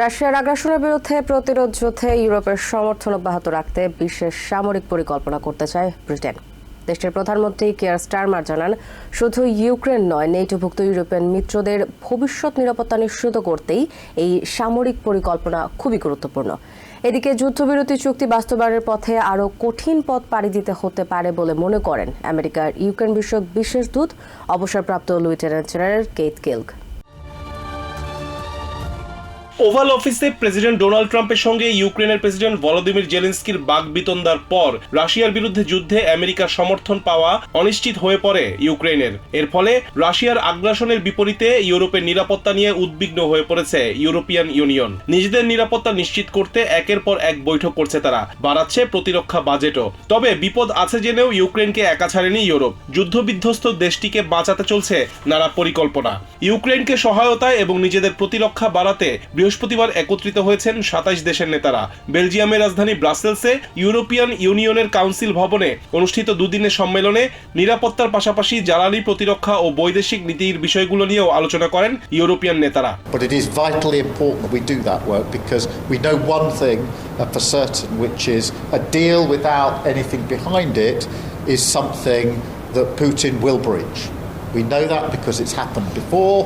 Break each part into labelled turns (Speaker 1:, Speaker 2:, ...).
Speaker 1: রাশিয়ার আগ্রাসনের বিরুদ্ধে প্রতিরোধ যুদ্ধে ইউরোপের সমর্থন অব্যাহত রাখতে বিশেষ সামরিক পরিকল্পনা করতে চায় ব্রিটেন। দেশটির প্রধানমন্ত্রী কেয়ার স্টারমার জানান, শুধু ইউক্রেন নয়, নেটোভুক্ত ইউরোপিয়ান মিত্রদের ভবিষ্যৎ নিরাপত্তা নিশ্চিত করতেই এই সামরিক পরিকল্পনা খুবই গুরুত্বপূর্ণ। এদিকে যুদ্ধবিরতি চুক্তি বাস্তবায়নের পথে আরও কঠিন পথ পাড়ি দিতে হতে পারে বলে মনে করেন আমেরিকার ইউক্রেন বিষয়ক বিশেষ দূত, অবসরপ্রাপ্ত lieutenant general Keith Kellogg
Speaker 2: Oval অফিসে প্রেসিডেন্ট ডোনাল্ড ট্রাম্পের সঙ্গে ইউক্রেনের প্রেসিডেন্ট ভলোদিমির জেলেন্সকির বাগবিতন্দার পর রাশিয়ার বিরুদ্ধে যুদ্ধে আমেরিকার সমর্থন পাওয়া অনিশ্চিত হয়ে পড়ে ইউক্রেনের। এর ফলে রাশিয়ার আগ্রাসনের বিপরীতে ইউরোপের নিরাপত্তা নিয়ে উদ্বিগ্ন হয়ে পড়েছে ইউরোপিয়ান ইউনিয়ন। নিজেদের নিরাপত্তা নিশ্চিত করতে একের পর এক বৈঠক করছে তারা, বাড়াচ্ছে প্রতিরক্ষা বাজেটও। তবে বিপদ আছে জেনেও ইউক্রেনকে একা ছাড়েনি ইউরোপ। যুদ্ধবিধ্বস্ত দেশটিকে বাঁচাতে চলছে নানা পরিকল্পনা। ইউক্রেনকে সহায়তায় এবং নিজেদের প্রতিরক্ষা বাড়াতে বৃহস্পতিবার একত্রিত হয়েছেন সাতাইশ দেশের নেতারা বেলজিয়ামের রাজধানী ব্রাসেলসে ইউরোপিয়ান ইউনিয়নের কাউন্সিল ভবনে অনুষ্ঠিত দুদিনের সম্মেলনে নিরাপত্তার পাশাপাশি জ্বালানি প্রতিরক্ষা ও বৈদেশিক নীতির বিষয়গুলো নিয়েও আলোচনা করেন ইউরোপিয়ান নেতারা
Speaker 3: For certain, which is a deal without anything behind is something that Putin will breach. We know that because it's happened before.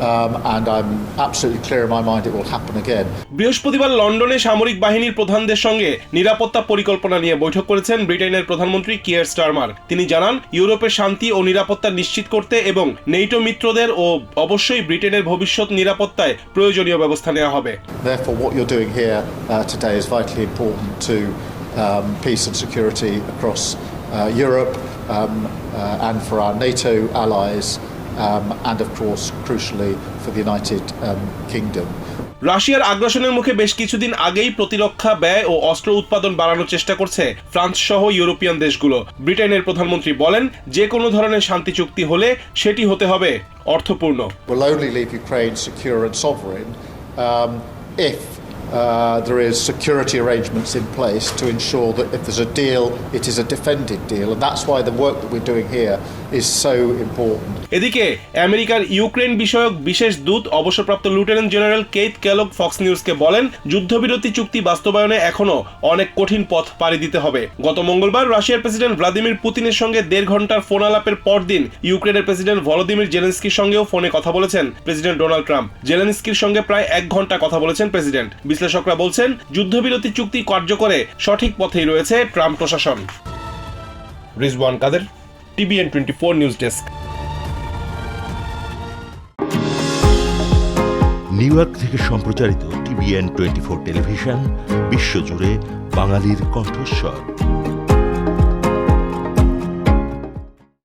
Speaker 3: Um, and I'm absolutely clear in my mind it will happen again.
Speaker 2: বৃহস্পতিবার লন্ডনে সামরিক বাহিনীর প্রধানদের সঙ্গে নিরাপত্তা পরিকল্পনা নিয়ে বৈঠক করেছেন ব্রিটেনের প্রধানমন্ত্রী কিয়ার স্টারমার তিনি জানান ইউরোপের শান্তি ও নিরাপত্তা নিশ্চিত করতে এবং নেটো মিত্রদের ও অবশ্যই ব্রিটেনের ভবিষ্যৎ নিরাপত্তায় প্রয়োজনীয় ব্যবস্থা নেওয়া হবে
Speaker 3: Therefore, what you're doing here uh, today is vitally important to um, peace and security across uh, Europe um, uh, and for our NATO allies, um, and of course, crucially, for the United um, Kingdom.
Speaker 2: রাশিয়ার আগ্রাসনের মুখে বেশ কিছুদিন আগেই প্রতিরক্ষা ব্যয় ও অস্ত্র উৎপাদন বাড়ানোর চেষ্টা করছে ফ্রান্স সহ ইউরোপিয়ান দেশগুলো ব্রিটেনের প্রধানমন্ত্রী বলেন যে কোনো ধরনের শান্তি চুক্তি হলে সেটি হতে হবে অর্থপূর্ণ
Speaker 3: Will only leave Ukraine secure and sovereign um, if uh, there is security arrangements in place to ensure that if there's a deal, it is a defended deal, and that's why the work that we're doing here is so important.
Speaker 2: এদিকে আমেরিকার Ukraine বিষয়ক বিশেষ দূত অবসরপ্রাপ্ত lieutenant general Keith Kellogg Fox নিউজকে বলেন যুদ্ধবিরতি চুক্তি বাস্তবায়নে এখনও অনেক কঠিন পথ পাড়ি দিতে হবে। গত মঙ্গলবার রাশিয়ার প্রেসিডেন্ট ভ্লাদিমির পুতিনের সঙ্গে দেড় ঘণ্টার ফোন আলাপের পরদিন ইউক্রেনের প্রেসিডেন্ট ভলোদিমির জেলেন্সকির সঙ্গেও ফোনে কথা বলেছেন প্রেসিডেন্ট ডোনাল্ড ট্রাম্প। জেলেন্সকির সঙ্গে প্রায় এক ঘণ্টা কথা বলেছেন প্রেসিডেন্ট। বিশ্লেষকরা বলছেন, যুদ্ধবিরতি চুক্তি কার্যকরে সঠিক পথেই রয়েছে ট্রাম্প প্রশাসন। Rizwan Kader TBN twenty four news desk.
Speaker 4: New York থেকে সম্প্রচারিত টিভিএন টোয়েন্টি ফোর টেলিভিশন, বিশ্বজুড়ে বাঙালির কণ্ঠস্বর।